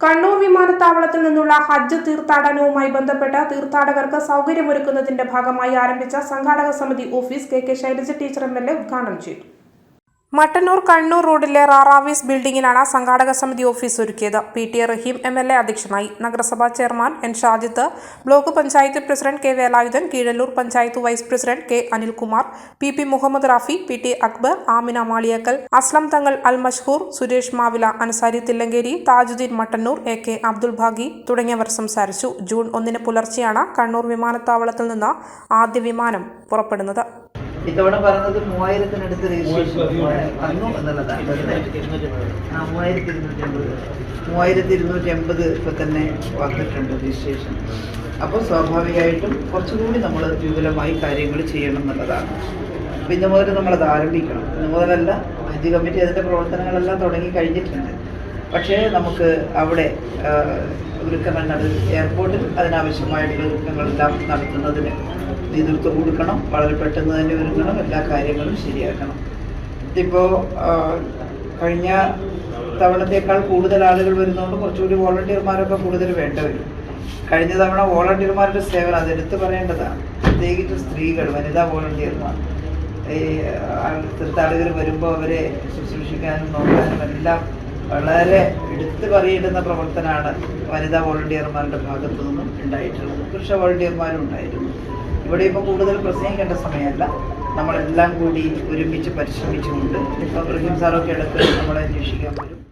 കണ്ണൂർ വിമാനത്താവളത്തിൽ നിന്നുള്ള ഹജ്ജ് തീർത്ഥാടനവുമായി ബന്ധപ്പെട്ട് തീർത്ഥാടകർക്ക് സൗകര്യമൊരുക്കുന്നതിന്റെ ഭാഗമായി ആരംഭിച്ച സംഘാടക സമിതി office K K Shailaja teacher M L A ഉദ്ഘാടനം ചെയ്തു മട്ടന്നൂർ കണ്ണൂർ റോഡിലെ റാറാവീസ് ബിൽഡിംഗിലാണ് സംഘാടക സമിതി ഓഫീസ് ഒരുക്കിയത്. P T Rahim M L A അധ്യക്ഷനായി. നഗരസഭാ chairman N Shajith block panchayat president K Velayudhan Keezhallur panchayat vice president K Anilkumar P P Muhammad Rafi P T Akbar Amina Maliyakkal Aslam Thangal Al Mashhoor Suresh Mavila Ansari Thillankeri Tajuddin Mattannur A K Abdul Bhagi തുടങ്ങിയവർ സംസാരിച്ചു. June ഒന്നിന് പുലർച്ചെയാണ് കണ്ണൂർ വിമാനത്താവളത്തിൽ നിന്ന് ആദ്യ വിമാനം പുറപ്പെടുന്നത്. ഇത്തവണ പറഞ്ഞത് മൂവായിരത്തിനടുത്ത് രജിസ്ട്രേഷൻ വന്നു. എന്നുള്ളതാണ്. വെറുതെ. ആ മൂവായിരത്തി ഇരുന്നൂറ്റി അമ്പത് മൂവായിരത്തി ഇരുന്നൂറ്റി അമ്പത് ഇപ്പൊ തന്നെ വന്നിട്ടുണ്ട് രജിസ്ട്രേഷൻ അപ്പോൾ സ്വാഭാവികമായിട്ടും കുറച്ചുകൂടി നമ്മൾ വിപുലമായി കാര്യങ്ങൾ ചെയ്യണം എന്നുള്ളതാണ്. അപ്പം ഇന്ന് മുതൽ നമ്മളത് ആരംഭിക്കണം. ഇന്ന് മുതലല്ല ഹജ്ജ് കമ്മിറ്റി അതിന്റെ പ്രവർത്തനങ്ങളെല്ലാം തുടങ്ങി കഴിഞ്ഞിട്ടുണ്ട്. പക്ഷേ നമുക്ക് അവിടെ ഒരുക്കങ്ങൾ എയർപോർട്ടിൽ അതിനാവശ്യമായിട്ടുള്ള ഒരുക്കങ്ങളെല്ലാം നടത്തുന്നതിന് നേതൃത്വം കൊടുക്കണം. വളരെ പെട്ടെന്ന് തന്നെ ഒരുങ്ങണം. എല്ലാ കാര്യങ്ങളും ശരിയാക്കണം. ഇതിപ്പോൾ കഴിഞ്ഞ തവണത്തേക്കാൾ കൂടുതൽ ആളുകൾ വരുന്നതുകൊണ്ട് കുറച്ചുകൂടി വോളണ്ടിയർമാരൊക്കെ കൂടുതൽ വേണ്ട വരും. കഴിഞ്ഞ തവണ വോളണ്ടിയർമാരുടെ സേവനം അത് എടുത്തു പറയേണ്ടതാണ്. പ്രത്യേകിച്ച് സ്ത്രീകൾ വനിതാ വോളണ്ടിയർമാർ. ഈ തീർത്ഥാടകർ വരുമ്പോൾ അവരെ ശുശ്രൂഷിക്കാനും നോക്കാനും എല്ലാം വളരെ എടുത്തു പറയേണ്ടുന്ന പ്രവർത്തനമാണ് വനിതാ വോളണ്ടിയർമാരുടെ ഭാഗത്തു നിന്നും ഉണ്ടായിട്ടുള്ളത്. പുരുഷ വോളണ്ടിയർമാരും ഉണ്ടായിരുന്നു. ഇവിടെ ഇപ്പോൾ കൂടുതൽ പ്രസംഗിക്കേണ്ട സമയമല്ല. നമ്മളെല്ലാം കൂടി ഒരുമിച്ച് പരിശ്രമിച്ചുകൊണ്ട് ഇപ്പോൾ റഹീം ഇടയ്ക്ക് നമ്മളെ അന്വേഷിക്കാൻ വരും.